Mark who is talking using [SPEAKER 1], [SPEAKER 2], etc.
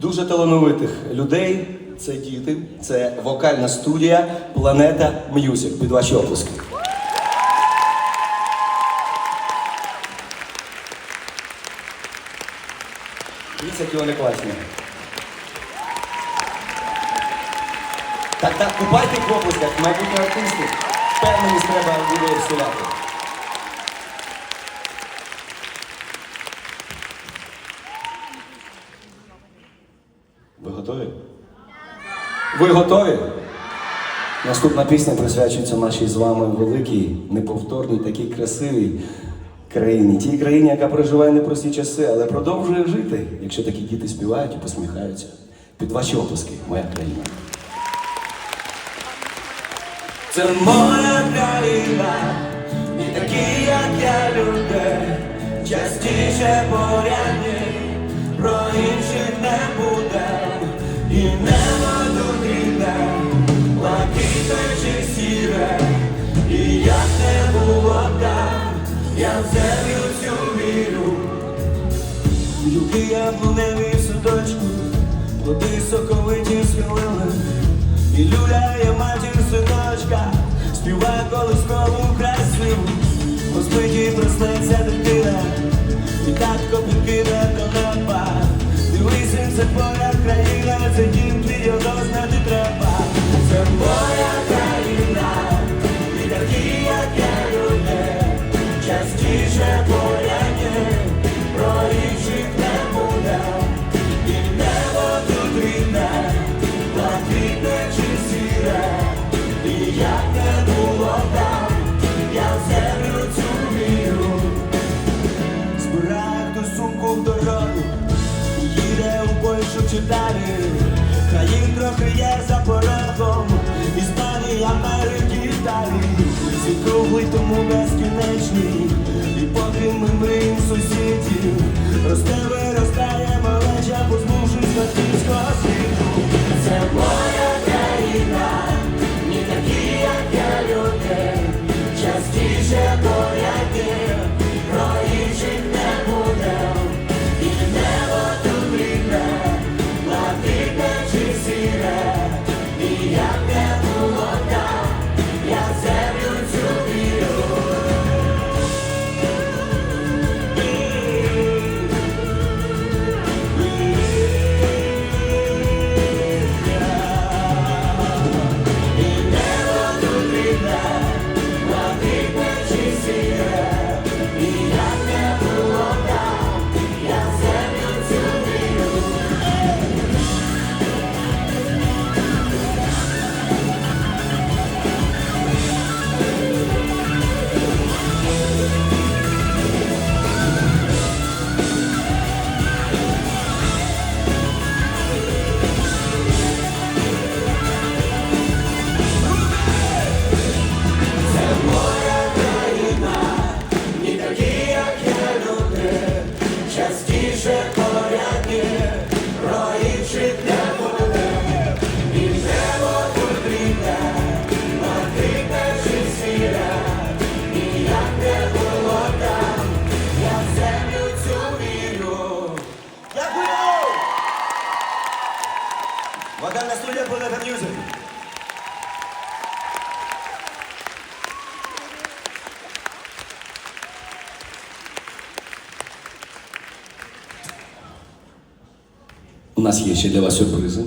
[SPEAKER 1] дуже талановитих людей. Це діти, це вокальна студія Планета М'юзик. Під ваші оплески. Дивіться, які вони класні. Так, так, купайте в оплесках, майбутні артисти. Впевненість треба буде всувати. Ви готові? Ви готові? Наступна пісня присвячується нашій з вами великій, неповторній, такій красивій країні. Тій країні, яка проживає непрості часи, але продовжує жити, якщо такі діти співають і посміхаються. Під ваші оплески, моя країна. Це моя країна, і такі, як я люди, частіше порядні, я в землю цю вірю. Юки яблуневі в садочку, плоди соковиті схилили, і люляє матір синочка, співає колискову красиву, Господі проснеться дитина, і татко підкине до неба. Дивися, це твоя країна, це дім твій, трохи є за порядком Іспанії, Америки, Італії. Світ круглий, тому безкінечний, і поки ми сусідів, росте, Вокальна студія Планета Мюзик. У нас є ще для вас сюрпризи.